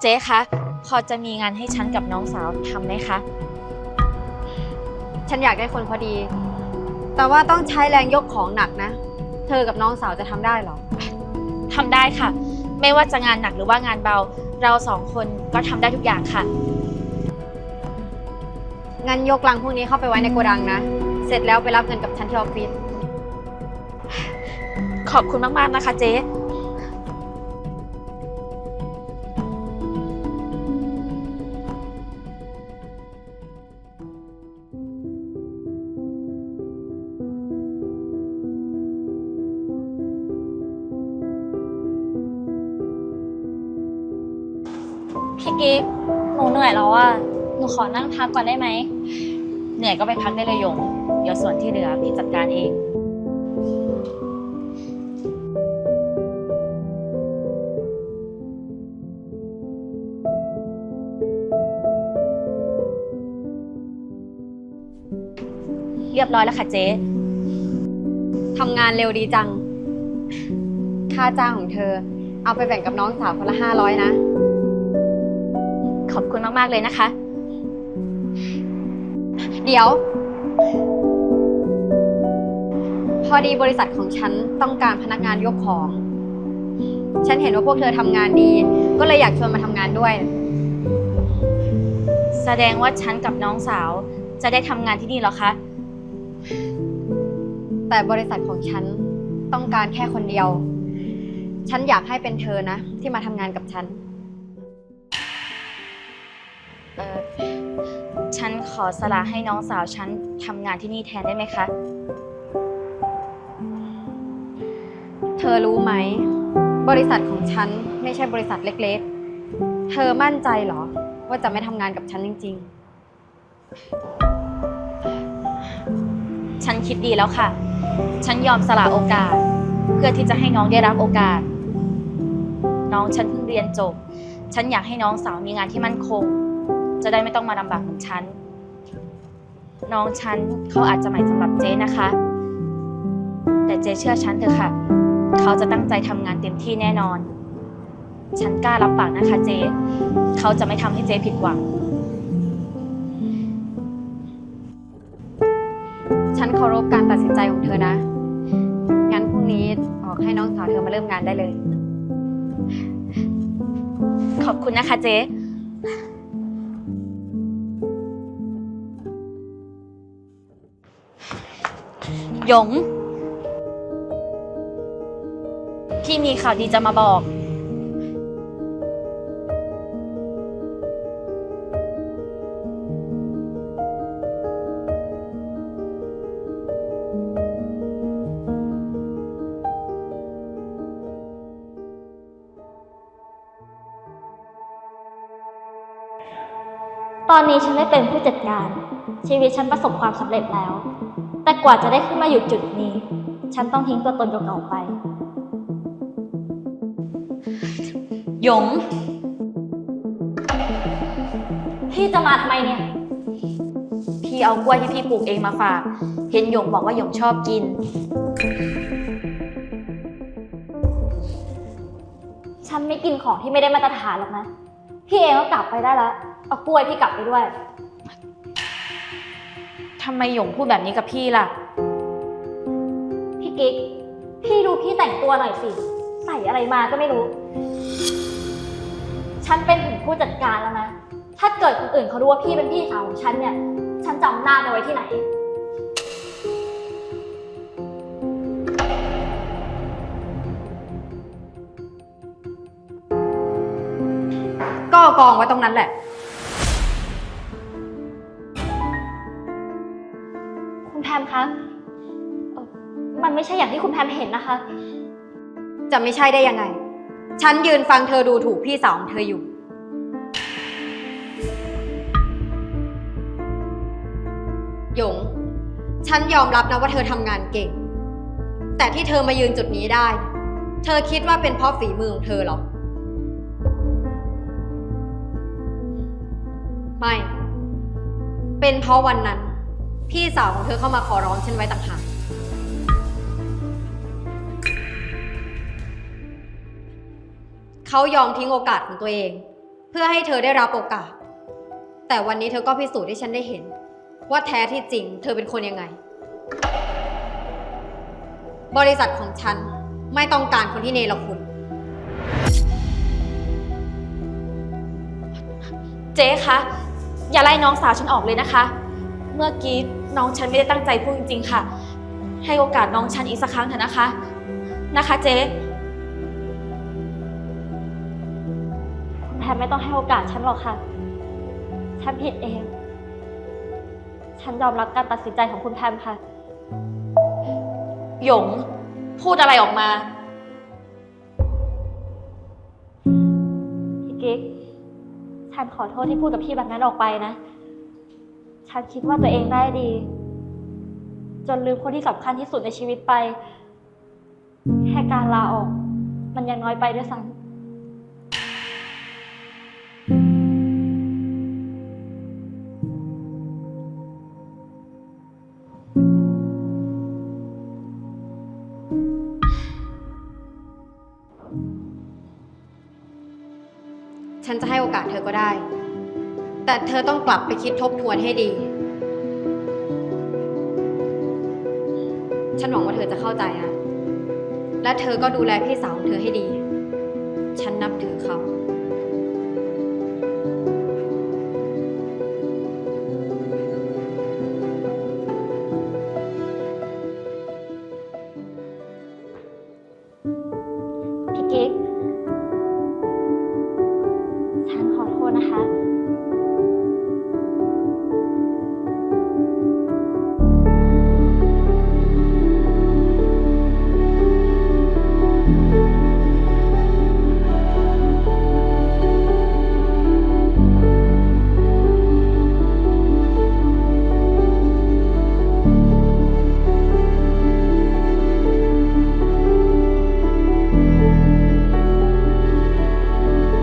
เจ๊คะ พอจะมีงานให้ฉันกับน้องสาวทำไหมคะ ฉันอยากได้คนพอดี แต่ว่าต้องใช้แรงยกของหนักนะ เธอกับน้องสาวจะทำได้เหรอทำได้ค่ะ ไม่ว่าจะงานหนักหรือว่างานเบา เราสองคนก็ทำได้ทุกอย่างค่ะ งั้นยกลังพวกนี้เข้าไปไว้ในโกดังนะ เสร็จแล้วไปรับเงินกับฉันที่ออฟฟิศ ขอบคุณมากๆนะคะเจ๊ พี่กิ๊กหนูเหนื่อยแล้วอะหนูขอนั่งพักก่อนได้ไหม เหนื่อยก็ไปพักได้เลยหยง เดี๋ยวส่วนที่เหลือพี่จัดการเอง เรียบร้อยแล้วค่ะเจ๊ทำงานเร็วดีจัง ค่าจ้างของเธอ เอาไปแบ่งกับน้องสาวคนละห้าร้อยนะ ขอบคุณมาก ๆ เลยนะคะ เดี๋ยว พอดีบริษัทของฉันต้องการพนักงานยกของ ฉันเห็นว่าพวกเธอทำงานดี ก็เลยอยากชวนมาทำงานด้วย แสดงว่าฉันกับน้องสาวจะได้ทำงานที่นี่เหรอคะ แต่บริษัทของฉันต้องการแค่คนเดียว ฉันอยากให้เป็นเธอนะ ที่มาทำงานกับฉัน เออฉันขอสละให้น้องสาวฉันทำงานที่นี่แทนได้ไหมคะ เธอรู้ไหม บริษัทของฉันไม่ใช่บริษัทเล็กๆ เธอมั่นใจเหรอ ว่าจะไม่ทำงานกับฉันจริงฉันคิดดีแล้วค่ะ ฉันยอมสละโอกาส เพื่อที่จะให้น้องได้รับโอกาส น้องฉันเพิ่งเรียนจบ ฉันอยากให้น้องสาวมีงานที่มั่นคง จะได้ไม่ต้องมาลำบากเหมือนฉัน น้องฉันเขาอาจจะใหม่สำหรับเจ๊นะคะ แต่เจ๊เชื่อฉันเถอะค่ะ เขาจะตั้งใจทำงานเต็มที่แน่นอน ฉันกล้ารับปากนะคะเจ๊เขาจะไม่ทำให้เจ๊ผิดหวัง ฉันเคารพการตัดสินใจของเธอนะ งั้นพรุ่งนี้บอกให้น้องสาวเธอมาเริ่มงานได้เลย ขอบคุณนะคะเจ๊ หยง พี่มีข่าวดีจะมาบอก ตอนนี้ฉันได้เป็นผู้จัดการ ชีวิตฉันประสบความสำเร็จแล้ว แต่กว่าจะได้ขึ้นมาอยู่จุดนี้ ฉันต้องทิ้งตัวตนเก่าๆไป หยง พี่จะมาทำไมเนี่ย พี่เอากล้วยที่พี่ปลูกเองมาฝาก เห็นหยงบอกว่าหยงชอบกิน ฉันไม่กินของที่ไม่ได้มาตรฐานหรอกนะ พี่เองก็กลับไปได้แล้ว เอากล้วยพี่กลับไปด้วย ทำไมหยงพูดแบบนี้กับพี่ล่ะ พี่กิ๊ก พี่ดูพี่แต่งตัวหน่อยสิ ใส่อะไรมาก็ไม่รู้ ฉันเป็นถึงผู้จัดการแล้วนะ ถ้าเกิดคนอื่นเขารู้ว่าพี่เป็นพี่สาวของฉันเนี่ย ฉันจำหน้าเอาไว้ที่ไหน ก็เอากองไว้ตรงนั้นแหละ มคะเอ่อมันไม่ใช่อย่างที่คุณแพมเห็นนะคะ จะไม่ใช่ได้ยังไง ฉันยืนฟังเธอดูถูกพี่สาวของเธออยู่ หยง ฉันยอมรับนะว่าเธอทำงานเก่ง แต่ที่เธอมายืนจุดนี้ได้ เธอคิดว่าเป็นเพราะฝีมือของเธอเหรอ ไม่ เป็นเพราะวันนั้น พี่สาวของเธอเข้ามาขอร้องฉันไว้ต่างหาก เขายอมทิ้งโอกาสของตัวเอง เพื่อให้เธอได้รับโอกาส แต่วันนี้เธอก็พิสูจน์ให้ฉันได้เห็น ว่าแท้ที่จริง เธอเป็นคนยังไง บริษัทของฉันไม่ต้องการคนที่เนรคุณ เจ๊คะ อย่าไล่น้องสาวฉันออกเลยนะคะ เมื่อกี้ น้องฉันไม่ได้ตั้งใจพูดจริงๆค่ะ ให้โอกาสน้องฉันอีกสักครั้งเถอะนะคะ นะคะเจ๊คุณแพมไม่ต้องให้โอกาสฉันหรอกค่ะ ฉันผิดเอง ฉันยอมรับการตัดสินใจของคุณแพมค่ะ หยง พูดอะไรออกมา พี่กิ๊ก ฉันขอโทษที่พูดกับพี่แบบนั้นออกไปนะ ฉันคิดว่าตัวเองได้ดี จนลืมคนที่สำคัญที่สุดในชีวิตไป แค่การลาออก มันยังน้อยไปด้วยซ้ำฉันจะให้โอกาสเธอก็ได้ แต่เธอต้องกลับไปคิดทบทวนให้ดี ฉันหวังว่าเธอจะเข้าใจนะ และเธอก็ดูแลพี่สาวของเธอให้ดี ฉันนับถือเขา